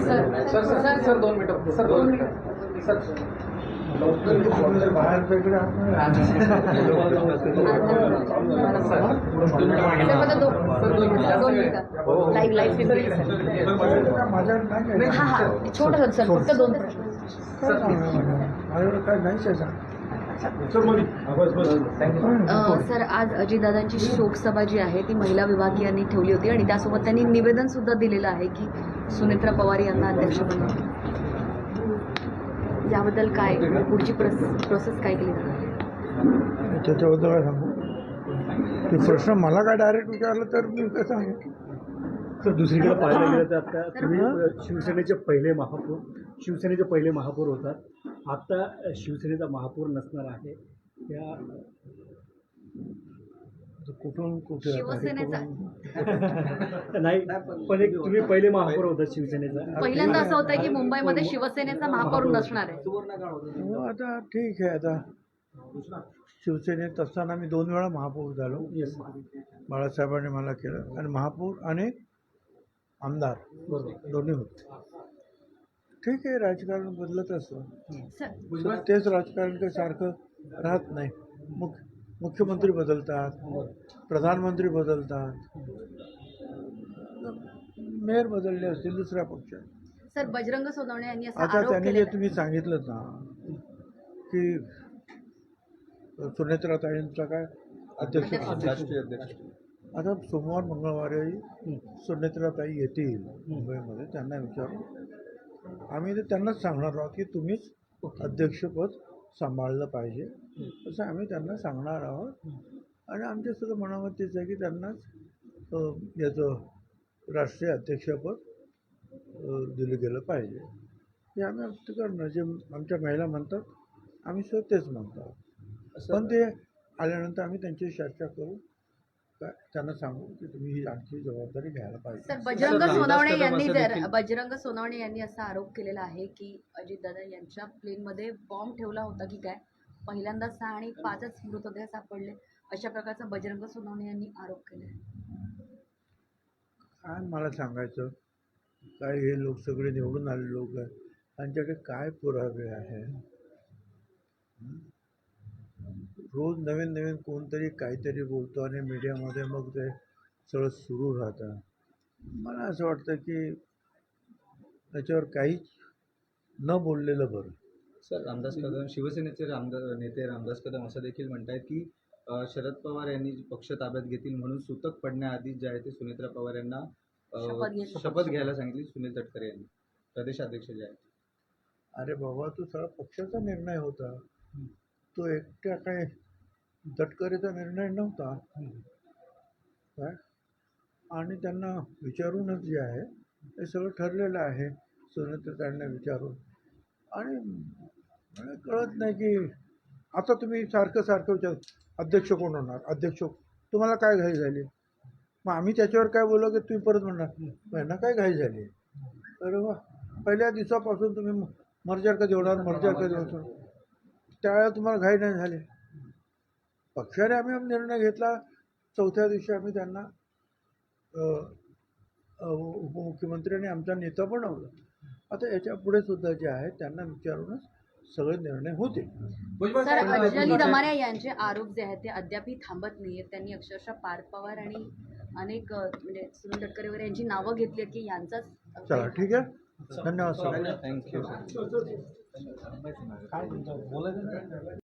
Sir sir sir sir sir दोन मिनिटं sir दोन मिनिटं सर बाहेर पेकडे सर मला सर, दोन दोन सर नाही छोटं सर फक्त दोन माझ्याकडे काय सर आज अजितदादांची शोकसभा जी आहे ती महिला विभागीयांनी ठेवली होती आणि त्यासोबत त्यांनी निवेदन सुद्धा दिलेलं आहे की सुनेत्रा पवार यांना अध्यक्ष बनवा. याबद्दल काय पुढची प्रोसेस प्रोसेस काय केली जाणार आहे? त्याच्याबद्दल काय सांगू? ते प्रश्न मला काय डायरेक्ट विचारलं तर मी काय सांगू? तर दुसरीकडे पाहायला गेलं तर आता तुम्ही शिवसेनेचे पहिले महापौर शिवसेनेचे पहिले महापौर होतात. आता शिवसेनेचा महापौर नसणार आहे. त्या कुठून कुठे हे नाही पण एक तुम्ही पहिले महापौर होतात शिवसेनेचा. पहिल्यांदा असं होतं की मुंबईमध्ये शिवसेनेचा महापौर नसणार आहे. हो आता ठीक आहे आता शिवसेनेत असताना मी दोन वेळा महापौर झालो. बाळासाहेबांनी मला केलं. आणि महापौर आणि आमदार दोन्ही होते. ठीक आहे राजकारण बदलत असतं तेच राजकारण काही सारखं राहत नाही. मुख्य मुख्यमंत्री बदलतात प्रधानमंत्री बदलतात. मेयर बदलले असतील दुसऱ्या पक्षात. सर बजरंग सोनवणे यांनी असा आता आरोप त्यांनी जे केलेला. तुम्ही सांगितलं ना की सुनेत्राताईंचा काय अध्यक्ष आता सोमवार मंगळवारी सुनेत्राताई येतील मुंबईमध्ये त्यांना विचारू आम्ही ते त्यांनाच सांगणार आहोत की तुम्हीच अध्यक्षपद सांभाळलं पाहिजे. असं आम्ही त्यांना सांगणार आहोत. आणि आमच्या सुद्धा मनामध्ये तेच आहे की त्यांनाच याचं राष्ट्रीय अध्यक्षपद दिलं गेलं पाहिजे. हे आम्ही ते करणार. जे आमच्या महिला म्हणतात आम्ही सुद्धा तेच म्हणतो पण ते आल्यानंतर आम्ही त्यांची चर्चा करू. त्यांना सांगू की तुम्ही ही आणखी जबाबदारी घ्यायला पाहिजे. सर बजरंग सोनवणे यांनी जर बजरंग सोनवणे यांनी असा आरोप केलेला आहे की अजितदादा यांच्या प्लेनमध्ये बॉम्ब ठेवला होता की काय? पहिल्यांदा सहा आणि पाचच मृतदेह सापडले. अशा प्रकारचा बजरंग सोनवणे यांनी आरोप केला आहे. काय मला सांगायचं? काय हे लोक सगळे निवडून आले लोक आहेत? त्यांच्याकडे काय पुरावे आहे? रोज नवीन नवीन कोणतरी काहीतरी बोलतो आणि मीडियामध्ये मग ते सगळं सुरू राहतं. मला असं वाटतं की त्याच्यावर काहीच न बोललेलं बरं. सर रामदास कदम शिवसेनेचे रामदास नेते रामदास कदम असं देखील म्हणतायत की अ, शरद पवार यांनी पक्ष ताब्यात घेतील म्हणून सुतक पडण्याआधी जे आहे ते सुनेत्रा पवार यांना अ, शपथ घ्यायची. शपथ घ्यायला सांगितली सुनील तटकरे यांनी. प्रदेशाध्यक्ष जे आहेत. अरे बाबा तो सगळा पक्षाचा निर्णय होता. तो एकट्या काय दटकरीचा निर्णय नव्हता. काय? आणि त्यांना विचारूनच जे आहे हे सगळं ठरलेलं आहे. सुनेत्र त्यांना विचारून. आणि कळत नाही की आता तुम्ही सारखं सारखं विचार अध्यक्ष कोण होणार? अध्यक्ष तुम्हाला काय घाई झाली? मग आम्ही त्याच्यावर काय बोललो की तुम्ही परत म्हणणार? यांना काय घाई झाली? अरे वा! पहिल्या दिवसापासून तुम्ही मर्जर कधी होणार? मर्जर कधी होणार? त्यावेळेला तुम्हाला घाई नाही झाली. पक्षाने आम्ही निर्णय घेतला. चौथ्या दिवशी आम्ही त्यांना अ, अ, उपमुख्यमंत्री आणि आमचा नेता बनवलं. आता याच्यापुढे सुद्धा जे आहे त्यांना विचारूनच सगळे निर्णय होते अंजली दमारे यांचे आरोप जे आहेत ते अद्यापही थांबत नाहीयेत. त्यांनी अक्षरशः पार्थ पवार आणि अनेक म्हणजे सुनील तटकरे वगैरे यांची नावं घेतली आहेत की यांचाच चला ठीक आहे. धन्यवाद सर। Thank you sir